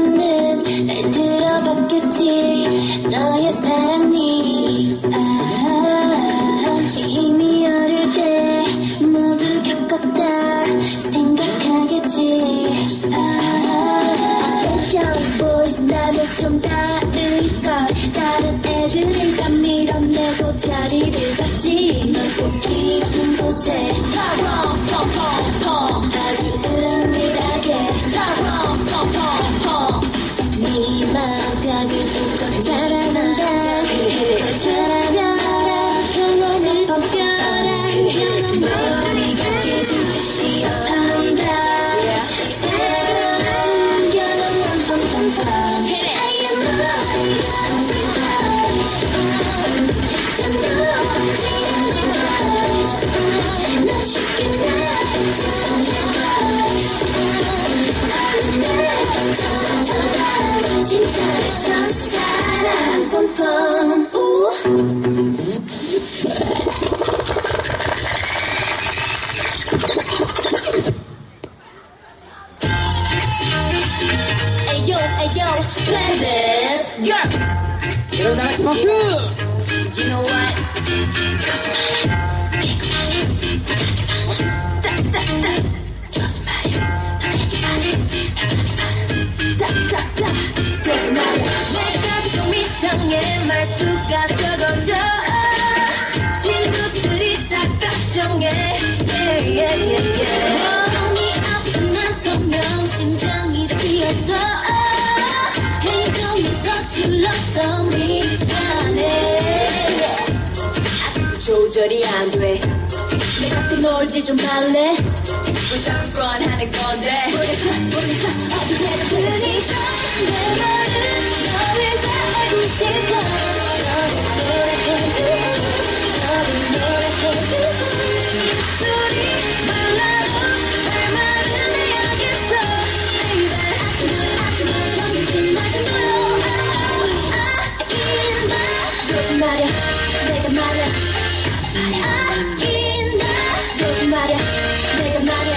날 들어봤겠지. 너의 사랑이. 아, 이미 어릴 때 모두 겪었다 생각하겠지. 아, boys 나는 좀 다를걸. 다른 애들은 다 밀어내고 자리를 Ayo, ayo, play this, girl. 여러분 다 같이 박수! You know what? 조절이 안 돼. 내 곁에 놀지 좀 말래. 왜 자꾸 뻔하는 건데. 모르겠어. 내 말은 너를 다 알고 싶어. 너를 노래해주고, 너를 노래해 말야, 내가 말야.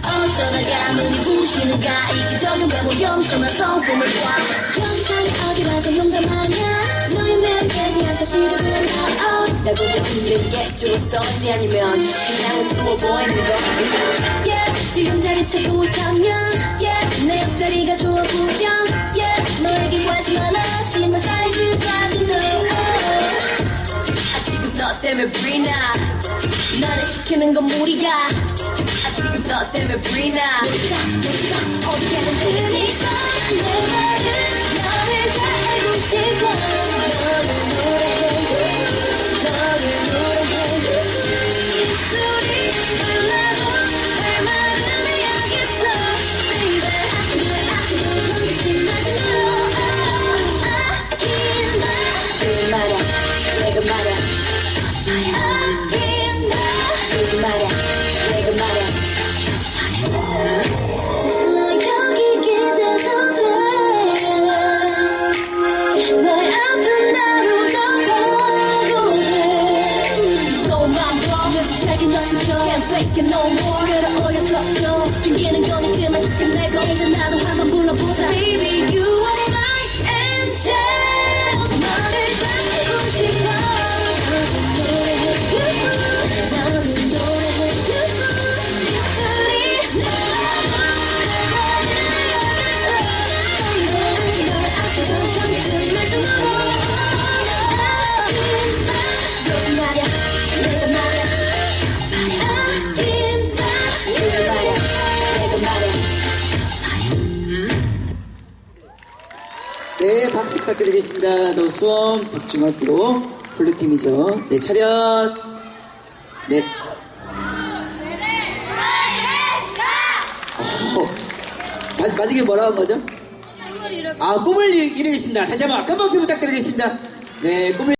어쩌다 가문이 부시는가 이기적인 외모 겸손한 성품을 봐. 경찰이 어디라도 용감하냐. 너의 대한 사실을 몰라 날 보고 웃는 게 좋았었지 아니면 그냥 우스워 보이는 거지. 지금 자리 찾고 있다면 내 옆자리가 좋아 보여. 너에게 관심 많아. 심한 사이즈까지 너. 아직은 너 때문에 브리나 나를 시키는 건 무리야. 아직은 너 때문에 브리나 불러보자 부탁드리겠습니다. 노수원 북중학교 블루팀이죠. 네, 차렷. 네. 어, 마, 마지막에 뭐라고 한 거죠? 아, 꿈을 이루겠습니다. 다시 한번 큰 박수 부탁드리겠습니다. 네, 꿈을